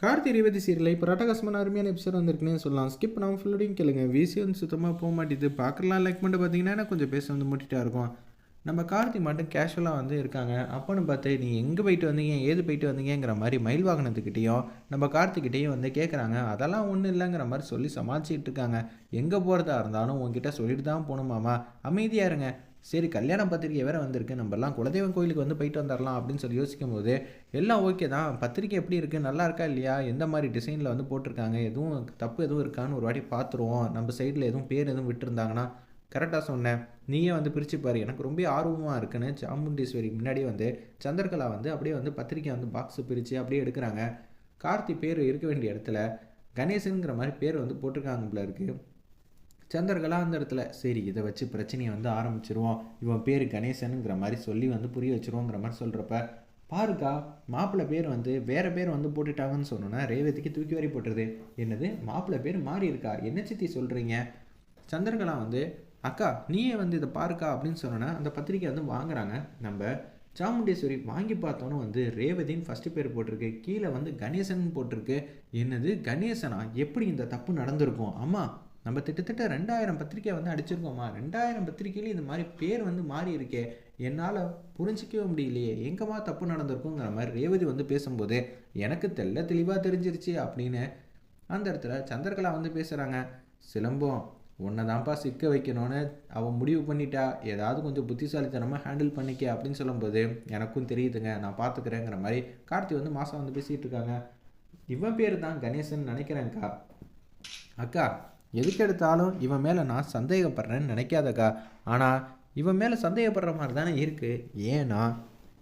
Karthi Revathi serial இப்போ ரட்டகாசமான அருமையான episode வந்திருக்குன்னு சொல்லலாம். ஸ்கிப் பண்ணாமல் ஃபுல்லோடையும் கேளுங்க. விசி வந்து சுத்தமாக போக மாட்டேது. பார்க்கலாம். லைக் பண்ணிட்டு பார்த்தீங்கன்னா கொஞ்சம் பேச வந்து முட்டிட்டா இருக்கும். நம்ம கார்த்தி மட்டும் கேஷுவலாக வந்து இருக்காங்க. அப்போன்னு பார்த்து நீங்கள் எங்கே போயிட்டு வந்தீங்க? ஏது போயிட்டு வந்தீங்கிற மாதிரி மயில் வாகனத்துக்கிட்டேயும் நம்ம கார்த்திக்கிட்டேயும் வந்து கேட்குறாங்க அதெல்லாம் ஒன்றும் இல்லைங்கிற மாதிரி சொல்லி சமாளிச்சிக்கிட்டு இருக்காங்க. எங்கே போகிறதா இருந்தாலும் உங்ககிட்ட சொல்லிட்டு தான் போகணுமாமா அமைதியாக இருங்க. சரி கல்யாணம் பத்திரிக்கை வேறு வந்திருக்கு. நம்மலாம் குலதெய்வம் கோயிலுக்கு வந்து போயிட்டு வந்துடலாம் அப்படின்னு சொல்லி யோசிக்கும் போது எல்லாம் ஓகே தான். பத்திரிக்கை எப்படி இருக்குது நல்லா இருக்கா இல்லையா? எந்த மாதிரி டிசைனில் வந்து போட்டிருக்காங்க? எதுவும் தப்பு எதுவும் இருக்கான்னு ஒரு வாட்டி பார்த்துருவோம். நம்ம சைடில் எதுவும் பேர் எதுவும் விட்டுருந்தாங்கன்னா கரெக்டாக சொன்னேன். நீயே வந்து பிரித்து பாரு. எனக்கு ரொம்ப ஆர்வமாக இருக்குன்னு சாமுண்டீஸ்வரி முன்னாடி வந்து சந்திரகலா வந்து அப்படியே வந்து பத்திரிக்கை வந்து பாக்ஸு பிரித்து அப்படியே எடுக்கிறாங்க. கார்த்தி பேர் இருக்க வேண்டிய இடத்துல கணேசனுங்கிற மாதிரி பேர் வந்து போட்டிருக்காங்க போல இருக்குது சந்திரகலா அந்த இடத்துல சரி இதை வச்சு பிரச்சனையை வந்து ஆரம்பிச்சிருவோம். இவன் பேர் கணேசனுங்கிற மாதிரி சொல்லி வந்து புரிய வச்சிருவோங்கிற மாதிரி சொல்கிறப்ப பாருக்கா மாப்பிள்ளை பேர் வந்து வேறு பேர் வந்து போட்டுட்டாங்கன்னு சொன்னோன்னா ரேவதிக்கு தூக்கி வரி போட்டுறது என்னது? மாப்பிள்ளை பேர் மாறி இருக்கா? என்ன சித்தி சொல்கிறீங்க சந்திரகலா வந்து அக்கா நீயே வந்து இதை பாருக்கா அப்படின்னு சொன்னோன்னா அந்த பத்திரிக்கை வந்து வாங்குறாங்க. நம்ம சாமுண்டேஸ்வரி வாங்கி பார்த்தோன்னு வந்து ரேவதின்னு ஃபஸ்ட்டு பேர் போட்டிருக்கு. கீழே வந்து கணேசன் போட்டிருக்கு. என்னது? கணேசனா? எப்படி இந்த தப்பு நடந்திருக்கும்? ஆமாம் நம்ம திட்டத்தட்ட ரெண்டாயிரம் பத்திரிக்கை வந்து அடிச்சிருக்கோமா? ரெண்டாயிரம் பத்திரிக்கையிலே இந்த மாதிரி பேர் வந்து மாறி இருக்கே. என்னால் புரிஞ்சிக்கவே முடியலையே. எங்கம்மா தப்பு நடந்திருக்குங்கிற மாதிரி ரேவதி வந்து பேசும்போது எனக்கு தெல்ல தெளிவாக தெரிஞ்சிருச்சு அப்படின்னு அந்த இடத்துல சந்திரகலா வந்து பேசுகிறாங்க சிலம்பம் உன்னை தான்ப்பா சிக்க வைக்கணும்னு அவன் முடிவு பண்ணிட்டா. ஏதாவது கொஞ்சம் புத்திசாலித்தனமாக ஹேண்டில் பண்ணிக்க அப்படின்னு சொல்லும்போது எனக்கும் தெரியுதுங்க. நான் பார்த்துக்கிறேங்கிற மாதிரி கார்த்தி வந்து மாதம் வந்து பேசிகிட்டு இருக்காங்க. இவன் பேர் தான் கணேசன் நினைக்கிறேன்க்கா. அக்கா எதுக்கு எடுத்தாலும் இவன் மேலே நான் சந்தேகப்படுறேன்னு நினைக்காதக்கா. ஆனால் இவன் மேலே சந்தேகப்படுற மாதிரி தானே இருக்குது ஏன்னா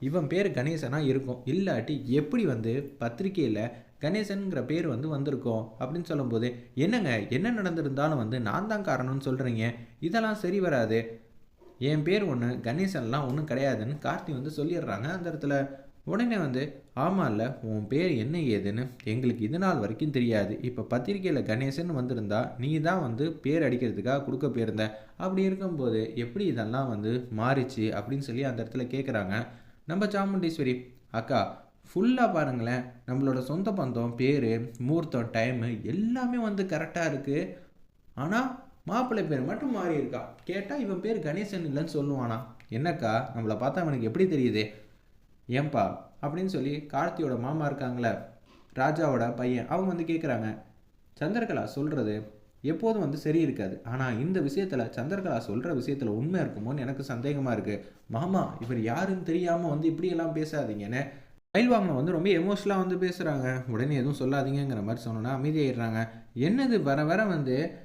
இவன் பேர் கணேசனாக இருக்கும். இல்லாட்டி எப்படி வந்து பத்திரிக்கையில் கணேசனுங்கிற பேர் வந்து வந்திருக்கோம் அப்படின்னு சொல்லும்போது என்னங்க என்ன நடந்திருந்தாலும் வந்து நான் தான் காரணம்னு சொல்கிறீங்க இதெல்லாம் சரி வராது. என் பேர் ஒன்று கணேசன்லாம் ஒன்றும் கிடையாதுன்னு கார்த்தி வந்து சொல்லிடுறாங்க அந்த இடத்துல. உடனே வந்து ஆமாம்ல உன் பேர் என்ன ஏதுன்னு எங்களுக்கு இது நாள் வரைக்கும் தெரியாது. இப்போ பத்திரிக்கையில் கணேசன் வந்திருந்தா நீ தான் வந்து பேர் அடிக்கிறதுக்காக கொடுக்க போயிருந்த. அப்படி இருக்கும்போது எப்படி இதெல்லாம் வந்து மாறிச்சு அப்படின்னு சொல்லி அந்த இடத்துல கேட்குறாங்க நம்ம சாமுண்டீஸ்வரி. அக்கா ஃபுல்லாக பாருங்களேன். நம்மளோட சொந்த பந்தம் பேர் முகூர்த்தம் டைமு எல்லாமே வந்து கரெக்டாக இருக்குது ஆனால் மாப்பிள்ளை பேர் மட்டும் மாறி இருக்கா கேட்டால் இவன் பேர் கணேசன் இல்லைன்னு சொல்லுவானா. என்னக்கா? நம்மளை பார்த்தா அவனுக்கு எப்படி தெரியுது? ஏன்பா அப்படின்னு சொல்லி கார்த்தியோட மாமா இருக்காங்களே ராஜாவோட பையன் அவங்க வந்து கேட்குறாங்க சந்திரகலா சொல்கிறது எப்போதும் வந்து சரி இருக்காது. ஆனால் இந்த விஷயத்தில் சந்திரகலா சொல்கிற விஷயத்தில் உண்மை இருக்குமோன்னு எனக்கு சந்தேகமாக இருக்குது மாமா இவர் யாருன்னு தெரியாமல் வந்து இப்படியெல்லாம் பேசாதீங்கன்னு மயில் வாங்கின வந்து ரொம்ப எமோஷனலாக வந்து பேசுகிறாங்க உடனே எதுவும் சொல்லாதீங்கிற மாதிரி சொன்னோன்னா அமைதியாயிடுறாங்க. என்னது வர வர வந்து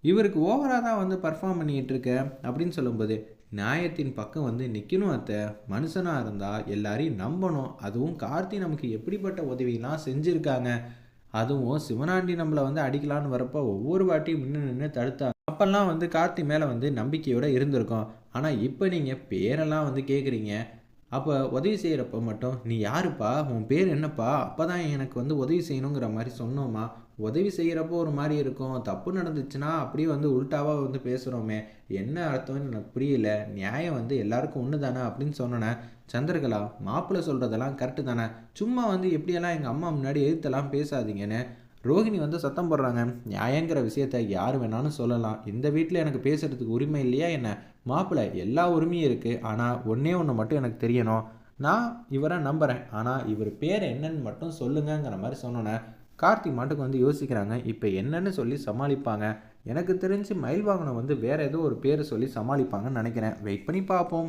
இவருக்கு ஓவராக தான் வந்து பர்ஃபார்ம் பண்ணிகிட்டு இருக்க அப்படின்னு சொல்லும்போது நியாயத்தின் பக்கம் வந்து நிற்கணும் அத்தை. மனுஷனாக இருந்தால் எல்லாரையும் நம்பணும். அதுவும் கார்த்தி நமக்கு எப்படிப்பட்ட உதவியெல்லாம் செஞ்சுருக்காங்க. அதுவும் சிவனாண்டி நம்மளை வந்து அடிக்கலான்னு வரப்போ ஒவ்வொரு வாட்டியும் நின்று நின்று தடுத்தா அப்போல்லாம் வந்து கார்த்தி மேலே வந்து நம்பிக்கையோடு இருந்திருக்கோம். ஆனால் இப்போ நீங்கள் பேரெல்லாம் வந்து கேட்குறீங்க அப்போ உதவி செய்கிறப்ப மட்டும் நீ யாருப்பா? உன் பேர் என்னப்பா? அப்போ தான் எனக்கு வந்து உதவி செய்யணுங்கிற மாதிரி சொன்னோமா? உதவி செய்கிறப்போ ஒரு மாதிரி இருக்கும். தப்பு நடந்துச்சுன்னா அப்படியே வந்து உல்ட்டாவாக வந்து பேசுகிறோமே என்ன அர்த்தம்னு எனக்கு புரியல. நியாயம் வந்து எல்லாருக்கும் ஒன்று தானே அப்படின்னு சொன்னோன்னே சந்திரகலா மாப்பிள்ளை சொல்கிறதெல்லாம் கரெக்டு தானே. சும்மா வந்து எப்படியெல்லாம் எங்கள் அம்மா முன்னாடி எதிர்த்தெல்லாம் பேசாதீங்கன்னு ரோஹிணி வந்து சத்தம் போடுறாங்க நியாயங்கிற விஷயத்த யார் வேணாலும் சொல்லலாம். இந்த வீட்டில் எனக்கு பேசுகிறதுக்கு உரிமை இல்லையா என்ன? மாப்பிள்ளை எல்லா உரிமையும் இருக்குது ஆனால் ஒன்றே ஒன்று மட்டும் எனக்கு தெரியணும். நான் இவரை நம்புகிறேன் ஆனால் இவர் பேர் என்னன்னு மட்டும் சொல்லுங்கங்கிற மாதிரி சொன்னோன்னே கார்த்தி மாட்டுக்கு வந்து யோசிக்கிறாங்க. இப்போ என்னன்னு சொல்லி சமாளிப்பாங்க. எனக்கு தெரிஞ்சு மயில் வாகனம் வந்து வேறு ஏதோ ஒரு பேரை சொல்லி சமாளிப்பாங்கன்னு நினைக்கிறேன். வெயிட் பண்ணி பார்ப்போம்.